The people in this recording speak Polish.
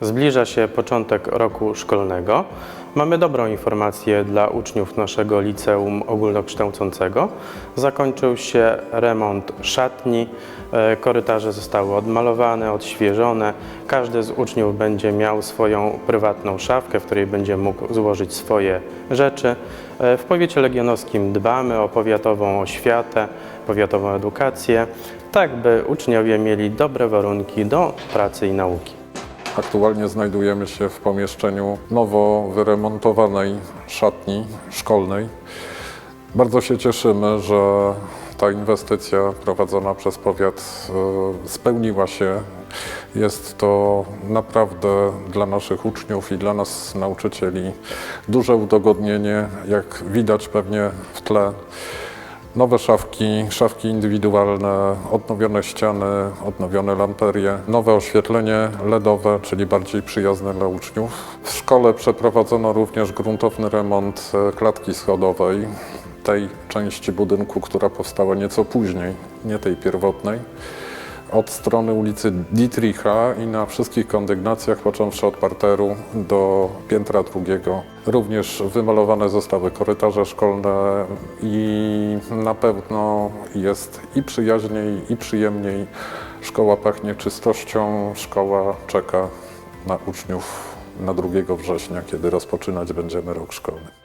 Zbliża się początek roku szkolnego. Mamy dobrą informację dla uczniów naszego liceum ogólnokształcącego. Zakończył się remont szatni, e, korytarze zostały odmalowane, odświeżone. Każdy z uczniów będzie miał swoją prywatną szafkę, w której będzie mógł złożyć swoje rzeczy. E, W powiecie legionowskim dbamy o powiatową oświatę, powiatową edukację, tak by uczniowie mieli dobre warunki do pracy i nauki. Aktualnie znajdujemy się w pomieszczeniu nowo wyremontowanej szatni szkolnej. Bardzo się cieszymy, że ta inwestycja prowadzona przez powiat e, spełniła się. Jest to naprawdę dla naszych uczniów i dla nas nauczycieli duże udogodnienie, jak widać pewnie w tle. Nowe szafki, szafki indywidualne, odnowione ściany, odnowione lamperie, nowe oświetlenie LEDowe, czyli bardziej przyjazne dla uczniów. W szkole przeprowadzono również gruntowny remont e, klatki schodowej, tej części budynku, która powstała nieco później, nie tej pierwotnej od strony ulicy Dietricha i na wszystkich kondygnacjach, począwszy od parteru do piętra drugiego. Również wymalowane zostały korytarze szkolne i na pewno jest i przyjaźniej, i przyjemniej. Szkoła pachnie czystością, szkoła czeka na uczniów na 2 września, kiedy rozpoczynać będziemy rok szkolny.